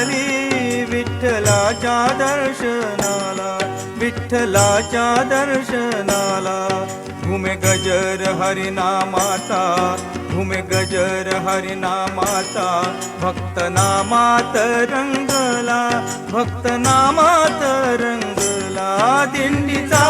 आली विठ्ठलाच्या दर्शनाला विठ्ठलाच्या दर्शनाला. घुमे गजर हरिनामाता घुमे गजर हरिनामाता भक्तनामात रंगला भक्तनामात रंगला दिंडीचा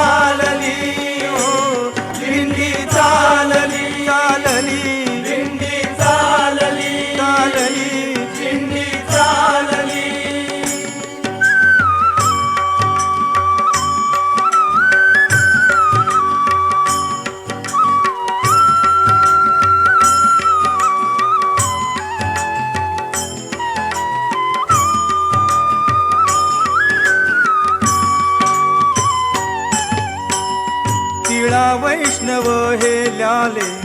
वैष्णव हे ल्याले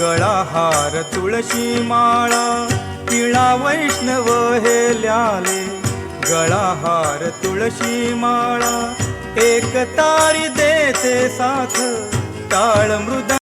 गळा हार तुळशी माळा. तिळा वैष्णव हे ल्याले गळा हार तुळशी माळा. एक तारी देते साथ ताळ मृद